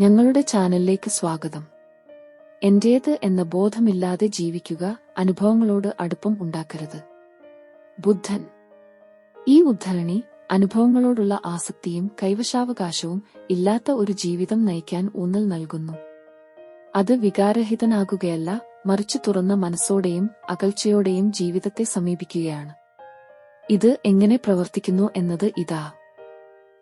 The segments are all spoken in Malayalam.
ഞങ്ങളുടെ ചാനലിലേക്ക് സ്വാഗതം. എന്റേത് എന്ന ബോധമില്ലാതെ ജീവിക്കുക അനുഭവങ്ങളോട് അടുപ്പം ഉണ്ടാക്കരുത്. ബുദ്ധൻ. ഈ ഉദ്ധരണി അനുഭവങ്ങളോടുള്ള ആസക്തിയും കൈവശാവകാശവും ഇല്ലാത്ത ഒരു ജീവിതം നയിക്കാൻ ഊന്നൽ നൽകുന്നു. അത് വികാരഹിതനാകുകയല്ല മറിച്ച് തുറന്ന മനസ്സോടെയും അകൽച്ചയോടെയും ജീവിതത്തെ സമീപിക്കുകയാണ്. ഇത് എങ്ങനെ പ്രവർത്തിക്കുന്നു എന്നത് ഇതാ.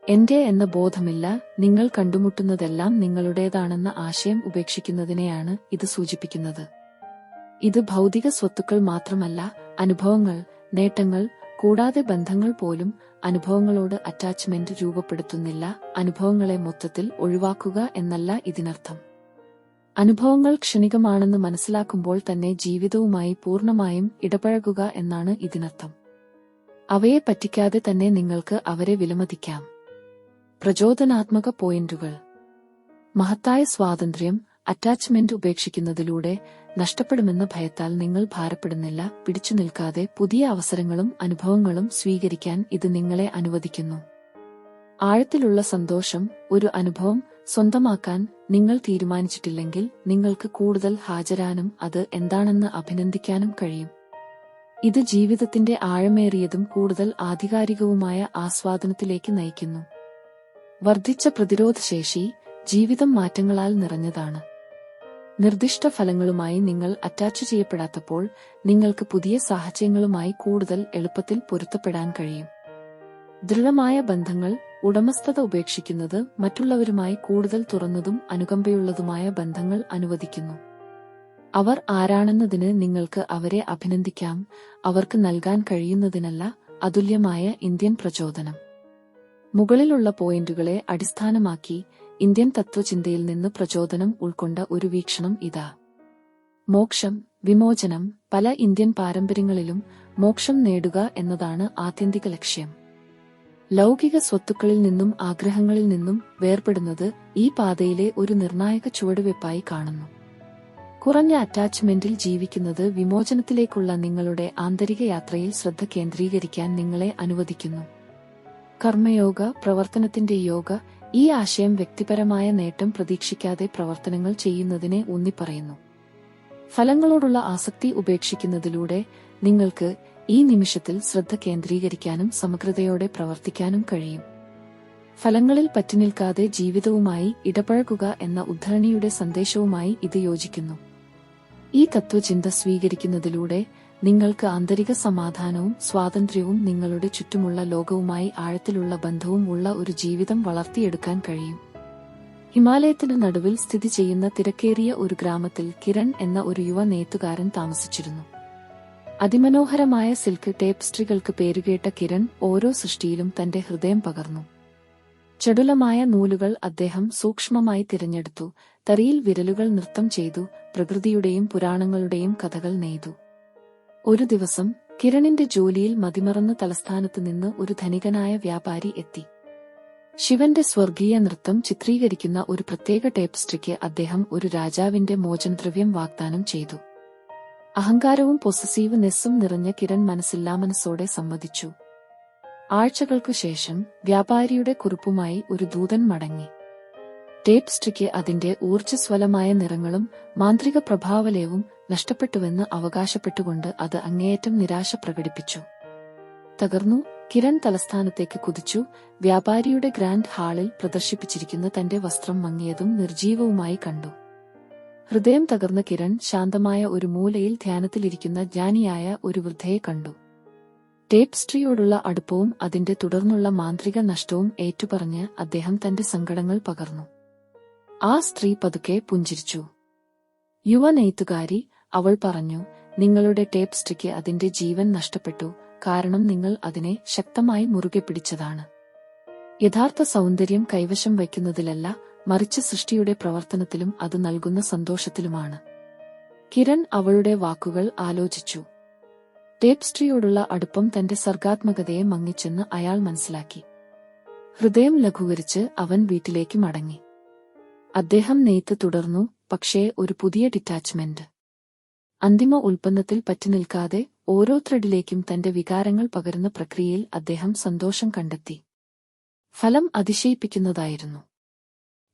എന്റെ എന്ന ബോധമില്ല നിങ്ങൾ കണ്ടുമുട്ടുന്നതെല്ലാം നിങ്ങളുടേതാണെന്ന ആശയം ഉപേക്ഷിക്കുന്നതിനെയാണ് ഇത് സൂചിപ്പിക്കുന്നത്. ഇത് ഭൗതിക സ്വത്തുക്കൾ മാത്രമല്ല അനുഭവങ്ങൾ നേട്ടങ്ങൾ കൂടാതെ ബന്ധങ്ങൾ പോലും അനുഭവങ്ങളോട് അറ്റാച്ച്മെന്റ് രൂപപ്പെടുത്തുന്നില്ല അനുഭവങ്ങളെ മൊത്തത്തിൽ ഒഴിവാക്കുക എന്നല്ല ഇതിനർത്ഥം. അനുഭവങ്ങൾ ക്ഷണികമാണെന്ന് മനസ്സിലാക്കുമ്പോൾ തന്നെ ജീവിതവുമായി പൂർണമായും ഇടപഴകുക എന്നാണ് ഇതിനർത്ഥം. അവയെ പറ്റിക്കാതെ തന്നെ നിങ്ങൾക്ക് അവരെ വിലമതിക്കാം. പ്രചോദനാത്മക പോയിന്റുകൾ. മഹത്തായ സ്വാതന്ത്ര്യം അറ്റാച്ച്മെന്റ് ഉപേക്ഷിക്കുന്നതിലൂടെ നഷ്ടപ്പെടുമെന്ന ഭയത്താൽ നിങ്ങൾ ഭാരപ്പെടുന്നില്ല പിടിച്ചു നിൽക്കാതെ പുതിയ അവസരങ്ങളും അനുഭവങ്ങളും സ്വീകരിക്കാൻ ഇത് നിങ്ങളെ അനുവദിക്കുന്നു. ആഴത്തിലുള്ള സന്തോഷം ഒരു അനുഭവം സ്വന്തമാക്കാൻ നിങ്ങൾ തീരുമാനിച്ചിട്ടില്ലെങ്കിൽ നിങ്ങൾക്ക് കൂടുതൽ ഹാജരാനും അത് എന്താണെന്ന് അഭിനന്ദിക്കാനും കഴിയും. ഇത് ജീവിതത്തിന്റെ ആഴമേറിയതും കൂടുതൽ ആധികാരികവുമായ ആസ്വാദനത്തിലേക്ക് നയിക്കുന്നു. വർദ്ധിച്ച പ്രതിരോധശേഷി ജീവിതം മാറ്റങ്ങളാൽ നിറഞ്ഞതാണ്. നിർദ്ദിഷ്ട ഫലങ്ങളുമായി നിങ്ങൾ അറ്റാച്ച് ചെയ്യപ്പെടാത്തപ്പോൾ നിങ്ങൾക്ക് പുതിയ സാഹചര്യങ്ങളുമായി കൂടുതൽ എളുപ്പത്തിൽ പൊരുത്തപ്പെടാൻ കഴിയും. ദൃഢമായ ബന്ധങ്ങൾ ഉടമസ്ഥത ഉപേക്ഷിക്കുന്നത് മറ്റുള്ളവരുമായി കൂടുതൽ തുറന്നതും അനുകമ്പയുള്ളതുമായ ബന്ധങ്ങൾ അനുവദിക്കുന്നു. അവർ ആരാണെന്നതിന് നിങ്ങൾക്ക് അവരെ അഭിനന്ദിക്കാം അവർക്ക് നൽകാൻ കഴിയുന്നതിനല്ല അതുല്യമായ ഇന്ത്യൻ പ്രചോദനം. മുകളിലുള്ള പോയിന്റുകളെ അടിസ്ഥാനമാക്കി ഇന്ത്യൻ തത്വചിന്തയിൽ നിന്ന് പ്രചോദനം ഉൾക്കൊണ്ട ഒരു വീക്ഷണം ഇതാ. മോക്ഷം വിമോചനം പല ഇന്ത്യൻ പാരമ്പര്യങ്ങളിലും മോക്ഷം നേടുക എന്നതാണ് ആത്യന്തിക ലക്ഷ്യം. ലൗകിക സ്വത്തുക്കളിൽ നിന്നും ആഗ്രഹങ്ങളിൽ നിന്നും വേർപെടുന്നത് ഈ പാതയിലെ ഒരു നിർണായക ചുവടുവെപ്പായി കാണുന്നു. കുറഞ്ഞ അറ്റാച്ച്മെന്റിൽ ജീവിക്കുന്നത് വിമോചനത്തിലേക്കുള്ള നിങ്ങളുടെ ആന്തരിക യാത്രയിൽ ശ്രദ്ധ കേന്ദ്രീകരിക്കാൻ നിങ്ങളെ അനുവദിക്കുന്നു. കർമ്മയോഗ പ്രവർത്തനത്തിന്റെ യോഗ ഈ ആശയം വ്യക്തിപരമായ നേട്ടം പ്രതീക്ഷിക്കാതെ പ്രവർത്തനങ്ങൾ ചെയ്യുന്നതിനെ ഊന്നിപ്പറയുന്നു. ഫലങ്ങളോടുള്ള ആസക്തി ഉപേക്ഷിക്കുന്നതിലൂടെ നിങ്ങൾക്ക് ഈ നിമിഷത്തിൽ ശ്രദ്ധ കേന്ദ്രീകരിക്കാനും സമഗ്രതയോടെ പ്രവർത്തിക്കാനും കഴിയും. ഫലങ്ങളിൽ പറ്റിനിൽക്കാതെ ജീവിതവുമായി ഇടപഴകുക എന്ന ഉദ്ധരണിയുടെ സന്ദേശവുമായി ഇത് യോജിക്കുന്നു. ഈ തത്വചിന്ത സ്വീകരിക്കുന്നതിലൂടെ നിങ്ങൾക്ക് ആന്തരിക സമാധാനവും സ്വാതന്ത്ര്യവും നിങ്ങളുടെ ചുറ്റുമുള്ള ലോകവുമായി ആഴത്തിലുള്ള ബന്ധവും ഉള്ള ഒരു ജീവിതം വളർത്തിയെടുക്കാൻ കഴിയും. ഹിമാലയത്തിന് നടുവിൽ സ്ഥിതി ചെയ്യുന്ന തിരക്കേറിയ ഒരു ഗ്രാമത്തിൽ കിരൺ എന്ന ഒരു യുവ നെയ്ത്തുകാരൻ താമസിച്ചിരുന്നു. അതിമനോഹരമായ സിൽക്ക് ടേപ്സ്ട്രികൾക്ക് പേരുകേട്ട കിരൺ ഓരോ സൃഷ്ടിയിലും തന്റെ ഹൃദയം പകർന്നു. ചടുലമായ നൂലുകൾ അദ്ദേഹം സൂക്ഷ്മമായി തിരഞ്ഞെടുത്തു. തറിയിൽ വിരലുകൾ നൃത്തം ചെയ്തു. പ്രകൃതിയുടെയും പുരാണങ്ങളുടെയും കഥകൾ നെയ്തു. ഒരു ദിവസം കിരണിന്റെ ജോലിയിൽ മതിമറന്ന് തലസ്ഥാനത്ത് നിന്ന് ഒരു ധനികനായ വ്യാപാരി എത്തി. ശിവന്റെ സ്വർഗീയ നൃത്തം ചിത്രീകരിക്കുന്ന ഒരു പ്രത്യേക ടേപ്സ്ട്രിക്ക് അദ്ദേഹം ഒരു രാജാവിന്റെ മോചനദ്രവ്യം വാഗ്ദാനം ചെയ്തു. അഹങ്കാരവും പൊസസീവ് നെസ്സും നിറഞ്ഞ കിരൺ മനസ്സില്ലാ മനസ്സോടെ സമ്മതിച്ചു ആഴ്ചകൾക്കു ശേഷം വ്യാപാരിയുടെ കുറിപ്പുമായി ഒരു ദൂതൻ മടങ്ങി. ടേപ്സ്ട്രിക്ക് അതിന്റെ ഊർജസ്വലമായ നിറങ്ങളും മാന്ത്രിക പ്രഭാവലയവും നഷ്ടപ്പെട്ടുവെന്ന് അവകാശപ്പെട്ടുകൊണ്ട് അത് അങ്ങേയറ്റം നിരാശ പ്രകടിപ്പിച്ചു. തകർന്നു കിരൺ തലസ്ഥാനത്തേക്ക് കുതിച്ചു വ്യാപാരിയുടെ ഗ്രാൻഡ് ഹാളിൽ പ്രദർശിപ്പിച്ചിരിക്കുന്ന തന്റെ വസ്ത്രം മങ്ങിയതും നിർജീവവുമായി കണ്ടു. ഹൃദയം തകർന്ന കിരൺ ശാന്തമായ ഒരു മൂലയിൽ ധ്യാനത്തിലിരിക്കുന്ന ജ്ഞാനിയായ ഒരു വൃദ്ധയെ കണ്ടു. ടേപ്സ്ട്രിയോടുള്ള അടുപ്പവും അതിന്റെ തുടർന്നുള്ള മാന്ത്രിക നഷ്ടവും ഏറ്റുപറഞ്ഞ് അദ്ദേഹം തന്റെ സങ്കടങ്ങൾ പകർന്നു. ആ സ്ത്രീ പതുക്കെ പുഞ്ചിരിച്ചു. യുവ നെയ്ത്തുകാരി അവൾ പറഞ്ഞു നിങ്ങളുടെ ടേപ്പ് സ്റ്റിക്ക് അതിന്റെ ജീവൻ നഷ്ടപ്പെട്ടു കാരണം നിങ്ങൾ അതിനെ ശക്തമായി മുറുകെ പിടിച്ചതാണ്. യഥാർത്ഥ സൗന്ദര്യം കൈവശം വയ്ക്കുന്നതിലല്ല മറിച്ച് സൃഷ്ടിയുടെ പ്രവർത്തനത്തിലും അത് നൽകുന്ന സന്തോഷത്തിലുമാണ്. കിരൺ അവളുടെ വാക്കുകൾ ആലോചിച്ചു. ടേപ്സ്ട്രിയോടുള്ള അടുപ്പം തന്റെ സർഗാത്മകതയെ മങ്ങിച്ചെന്ന് അയാൾ മനസ്സിലാക്കി. ഹൃദയം ലഘൂകരിച്ച് അവൻ വീട്ടിലേക്ക് മടങ്ങി. അദ്ദേഹം നെയ്ത്ത് തുടർന്നു പക്ഷേ ഒരു പുതിയ ഡിറ്റാച്ച്മെന്റ്. അന്തിമ ഉൽപ്പന്നത്തിൽ പറ്റിനിൽക്കാതെ ഓരോ ത്രെഡിലേക്കും തന്റെ വികാരങ്ങൾ പകരുന്ന പ്രക്രിയയിൽ അദ്ദേഹം സന്തോഷം കണ്ടെത്തി. ഫലം അതിശയിപ്പിക്കുന്നതായിരുന്നു.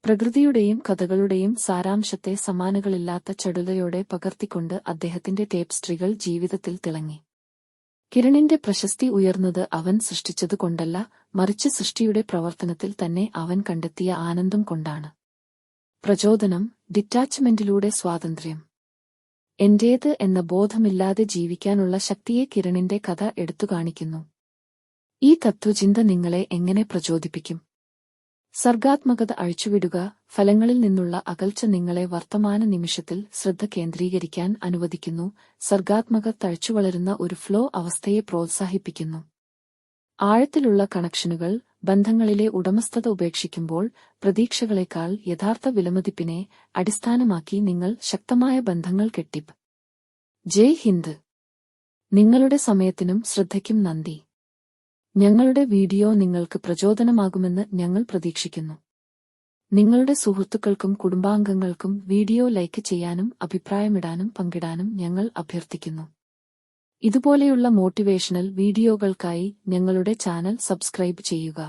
പ്രകൃതിയുടെയും കഥകളുടെയും സാരാംശത്തെ സമാനകളില്ലാത്ത ചടുലയോടെ പകർത്തിക്കൊണ്ട് അദ്ദേഹത്തിന്റെ ടേപ്സ്ട്രികൾ ജീവിതത്തിൽ തിളങ്ങി. കിരണിന്റെ പ്രശസ്തി ഉയർന്നത് അവൻ സൃഷ്ടിച്ചതുകൊണ്ടല്ല മറിച്ച് സൃഷ്ടിയുടെ പ്രവർത്തനത്തിൽ തന്നെ അവൻ കണ്ടെത്തിയ ആനന്ദം കൊണ്ടാണ്. പ്രചോദനം ഡിറ്റാച്ച്മെന്റിലൂടെ സ്വാതന്ത്ര്യം. എന്റേത് എന്ന ബോധമില്ലാതെ ജീവിക്കാനുള്ള ശക്തിയെ കിരണിന്റെ കഥ എടുത്തുകാണിക്കുന്നു ഈ തത്വചിന്ത നിങ്ങളെ എങ്ങനെ പ്രചോദിപ്പിക്കും? സർഗാത്മകത അഴിച്ചുവിടുക ഫലങ്ങളിൽ നിന്നുള്ള അകൽച്ച നിങ്ങളെ വർത്തമാന നിമിഷത്തിൽ ശ്രദ്ധ കേന്ദ്രീകരിക്കാൻ അനുവദിക്കുന്നു സർഗാത്മക തഴച്ചുവളരുന്ന ഒരു ഫ്ലോ അവസ്ഥയെ പ്രോത്സാഹിപ്പിക്കുന്നു. ആഴത്തിലുള്ള കണക്ഷനുകൾ ബന്ധങ്ങളിലെ ഉടമസ്ഥത ഉപേക്ഷിക്കുമ്പോൾ പ്രതീക്ഷകളെക്കാൾ യഥാർത്ഥ വിലമതിപ്പിനെ അടിസ്ഥാനമാക്കി നിങ്ങൾ ശക്തമായ ബന്ധങ്ങൾ കെട്ടിപ്പ്. ജയ് ഹിന്ദ്. നിങ്ങളുടെ സമയത്തിനും ശ്രദ്ധയ്ക്കും നന്ദി. ഞങ്ങളുടെ വീഡിയോ നിങ്ങൾക്ക് പ്രചോദനമാകുമെന്ന് ഞങ്ങൾ പ്രതീക്ഷിക്കുന്നു. നിങ്ങളുടെ സുഹൃത്തുക്കൾക്കും കുടുംബാംഗങ്ങൾക്കും വീഡിയോ ലൈക്ക് ചെയ്യാനും അഭിപ്രായമിടാനും പങ്കിടാനും ഞങ്ങൾ അഭ്യർത്ഥിക്കുന്നു. ഇതുപോലെയുള്ള മോട്ടിവേഷണൽ വീഡിയോകൾക്കായി ഞങ്ങളുടെ ചാനൽ സബ്സ്ക്രൈബ് ചെയ്യുക.